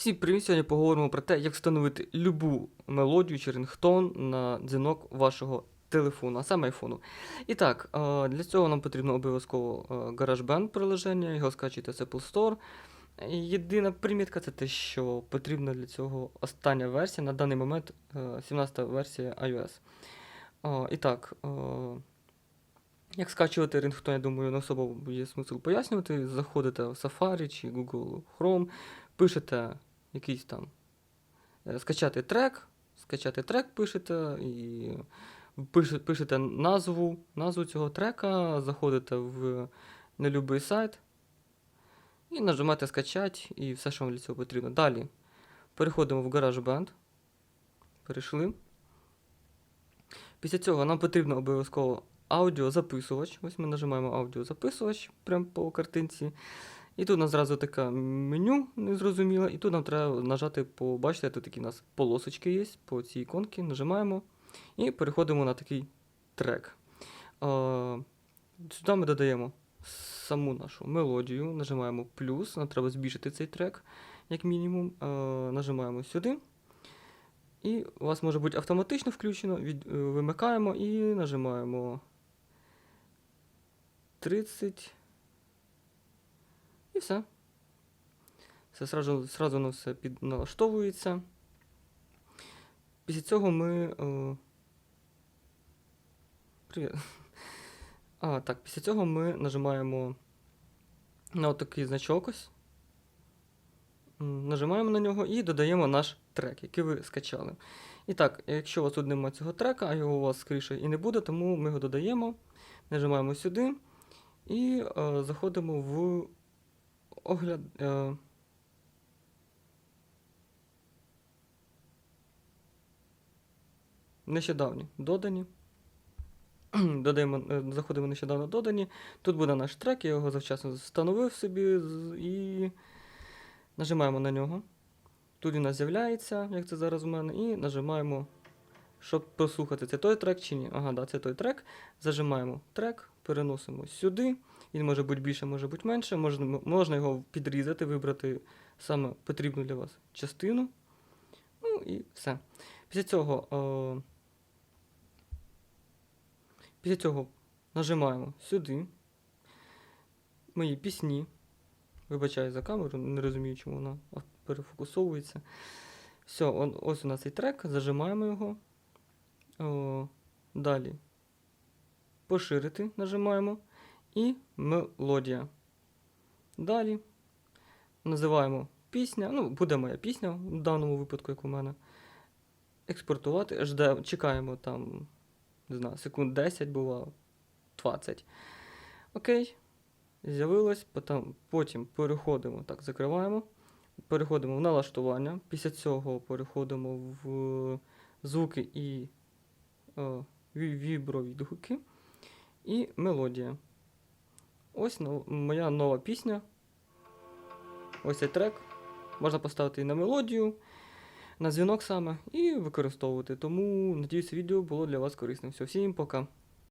Всім привіт! Сьогодні поговоримо про те, як встановити любу мелодію чи рингтон на дзвінок вашого телефону, а саме айфону. І так, е, для цього нам потрібно обов'язково е, GarageBand приложення, його скачуйте з Apple Store. Єдина примітка це те, що потрібна для цього остання версія, на даний момент е, 17 версія iOS. Е, І так, е, як скачувати рингтон, я думаю, не особо є смисл пояснювати. Заходите в Safari чи Google Chrome, пишете якийсь там е, скачати трек, скачати трек пишете і пише- пишете назву, назву цього трека, заходите в нелюбий сайт і нажимаєте скачати і все, що вам для цього потрібно. Далі переходимо в GarageBand. Перейшли. Після цього нам потрібно обов'язково аудіозаписувач. Ось ми нажимаємо аудіозаписувач прямо по картинці. І тут у нас зразу таке меню незрозуміле, і тут нам треба нажати по, бачите, тут такі у нас полосочки є по цій іконці, нажимаємо і переходимо на такий трек. Сюди ми додаємо саму нашу мелодію, нажимаємо плюс, нам треба збільшити цей трек, як мінімум. Нажимаємо сюди. І у вас може бути автоматично включено, від, е, вимикаємо і нажимаємо 30. Все. Все сразу, сразу воно все підналаштовується. Після цього ми. О... Привіт. А, так, після цього ми нажимаємо на отакий значок ось. Нажимаємо на нього і додаємо наш трек, який ви скачали. І так, якщо у вас тут немає цього трека, а його у вас скоріше і не буде, тому ми його додаємо, нажимаємо сюди і е, заходимо в огляд. Е, нещодавні додані. Додаємо, е, заходимо нещодавно додані. Тут буде наш трек, я його завчасно встановив собі і нажимаємо на нього. Тут він з'являється, як це зараз у мене, і нажимаємо, щоб прослухати, це той трек чи ні. Ага, да, це той трек. Зажимаємо трек, переносимо сюди. Він може бути більше, може бути менше. Можна, можна його підрізати, вибрати саме потрібну для вас частину. Ну і все. Після цього, е, після цього нажимаємо сюди. Мої пісні. Вибачаю за камеру, не розумію, чому вона перефокусовується. Все, ось у нас цей трек, зажимаємо його. О, далі. Поширити нажимаємо. І мелодія. Далі називаємо пісня. Ну, буде моя пісня в даному випадку, як у мене. Експортувати. Жде, чекаємо там, не знаю, секунд 10 було 20. Окей. З'явилось, потім, потім переходимо, так, закриваємо. Переходимо в налаштування. Після цього переходимо в звуки і вібровідгуки і мелодія. Ось моя нова пісня. Ось цей трек. Можна поставити і на мелодію, на дзвінок саме, і використовувати. Тому, надіюсь, відео було для вас корисним. Все, всім пока.